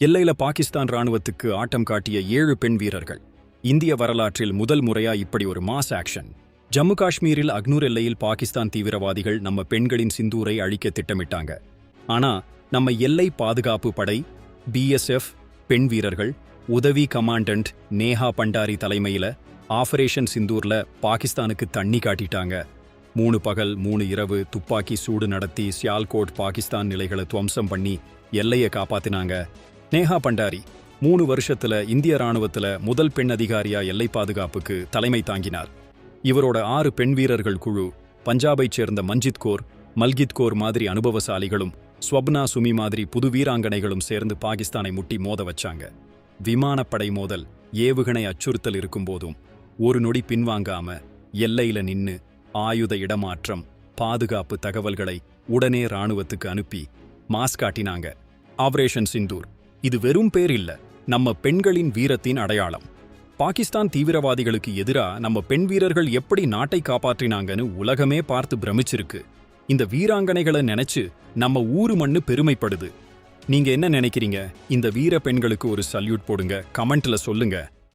எல்லையில பாகிஸ்தான் ராணுவத்துக்கு ஆட்டம் காட்டிய ஏழு பெண் வீரர்கள். இந்திய வரலாற்றில் முதல் முறையா இப்படி ஒரு மாஸ் ஆக்ஷன். ஜம்மு காஷ்மீரில் அக்னூர் எல்லையில் பாகிஸ்தான் தீவிரவாதிகள் நம்ம பெண்களின் சிந்தூரை அழிக்க திட்டமிட்டாங்க. ஆனா நம்ம எல்லை பாதுகாப்பு படை பிஎஸ்எஃப் பெண் வீரர்கள் உதவி கமாண்டன்ட் நேஹா பண்டாரி தலைமையில ஆபரேஷன் சிந்தூர்ல பாகிஸ்தானுக்கு தண்ணி காட்டிட்டாங்க. மூணு பகல் மூணு இரவு துப்பாக்கி சூடு நடத்தி சியால்கோட் பாகிஸ்தான் நிலைகளை துவம்சம் பண்ணி எல்லையை காப்பாத்தினாங்க. நேஹா பண்டாரி மூணு வருஷத்துல இந்திய ராணுவத்துல முதல் பெண் அதிகாரியா எல்லை பாதுகாப்புக்கு தலைமை தாங்கினார். இவரோட ஆறு பெண் வீரர்கள் குழு பஞ்சாபைச் சேர்ந்த மஞ்சித் கோர் மல்கித் கோர் மாதிரி அனுபவசாலிகளும் ஸ்வப்னா சுமி மாதிரி புது வீராங்கனைகளும் சேர்ந்து பாகிஸ்தானை முட்டி மோத வச்சாங்க. விமானப்படை மோதல் ஏவுகணை அச்சுறுத்தல் இருக்கும்போதும் ஒரு நொடி பின்வாங்காம எல்லையில நின்னு ஆயுத இடமாற்றம் பாதுகாப்பு தகவல்களை உடனே ராணுவத்துக்கு அனுப்பி மாஸ் காட்டினாங்க. ஆபரேஷன் சிந்தூர் இது வெறும் பேர் இல்ல. நம்ம பெண்களின் வீரத்தின் அடையாளம். பாகிஸ்தான் தீவிரவாதிகளுக்கு எதிரா நம்ம பெண் வீரர்கள் எப்படி நாட்டை காப்பாற்றினாங்கன்னு உலகமே பார்த்து பிரமிச்சிருக்கு. இந்த வீராங்கனைகளை நினைச்சு நம்ம ஊரு மண்ணு பெருமைப்படுது. நீங்க என்ன நினைக்கிறீங்க? இந்த வீர பெண்களுக்கு ஒரு சல்யூட் போடுங்க. கமெண்ட்ல சொல்லுங்க.